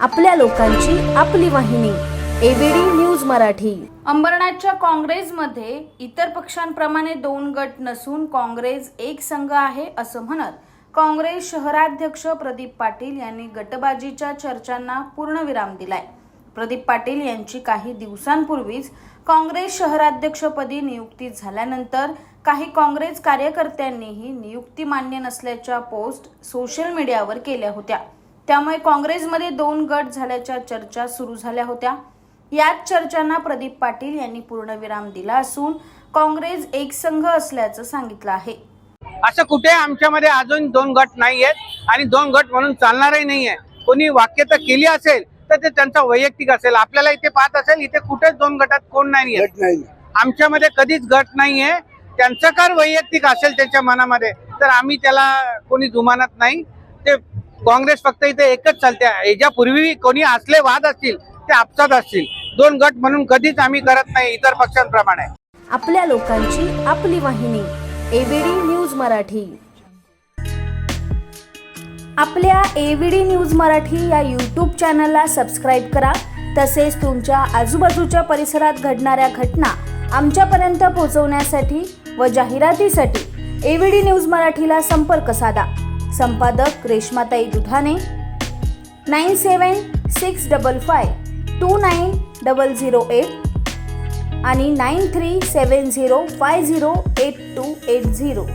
आपल्या लोकांची आपली वाहिनी एबीडी न्यूज मराठी. अंबरनाथच्या काँग्रेसमध्ये इतर पक्षांप्रमाणे दोन गट नसून काँग्रेस एक संघ आहे असं म्हणत काँग्रेस शहराध्यक्ष प्रदीप पाटील यांनी गटबाजीच्या चर्चांना पूर्णविराम दिलाय. प्रदीप पाटील यांची काही दिवसांपूर्वीच काँग्रेस शहराध्यक्षपदी नियुक्ती झाल्यानंतर काही काँग्रेस कार्यकर्त्यांनीही नियुक्ती मान्य नसल्याच्या पोस्ट सोशल मीडियावर केल्या होत्या. त्यामुळे काँग्रेसमध्ये दोन गट झाल्याच्या चर्चा सुरू झाल्या होत्या. याच चर्चांना प्रदीप पाटील यांनी पूर्णविराम दिला असून काँग्रेस एक संघ असल्याचं सांगितलं आहे. असं कुठे? आमच्यामध्ये अजून दोन गट नाही आहेत आणि दोन गट म्हणून चालणारही नाहीये. कोणी वाक्यता केली असेल तर ते त्यांचा वैयक्तिक असेल. आपल्याला इथे पाहत असेल इथे कुठेच दोन गटात कोण नाही आहे. गट नाही. आमच्यामध्ये कधीच गट नाहीये. त्यांचं कार वैयक्तिक असेल त्यांच्या मनामध्ये तर आम्ही त्याला कोणी जुमानत नाही. ते काँग्रेस फक्त इथे एकच चालते. याच्यापूर्वी कोणी असले वाद असतील ते आपसात असतील. दोन गट म्हणून कधीच आम्ही करत नाही इतर पक्षांप्रमाणे. आपल्या लोकांची आपली वाहिनी एबीडी न्यूज मराठी. आपल्या एबीडी न्यूज मराठी या यूट्यूब चॅनलला सबस्क्राईब करा. तसेच तुमच्या आजूबाजूच्या परिसरात घडणाऱ्या घटना आमच्यापर्यंत पोहोचवण्यासाठी व जाहिरातीसाठी एबीडी न्यूज मराठीला संपर्क साधा. संपादक रेश्माताई Dudhane. Nine seven six double five two nine double zero eight आणि nine three seven zero five zero eight two eight zero.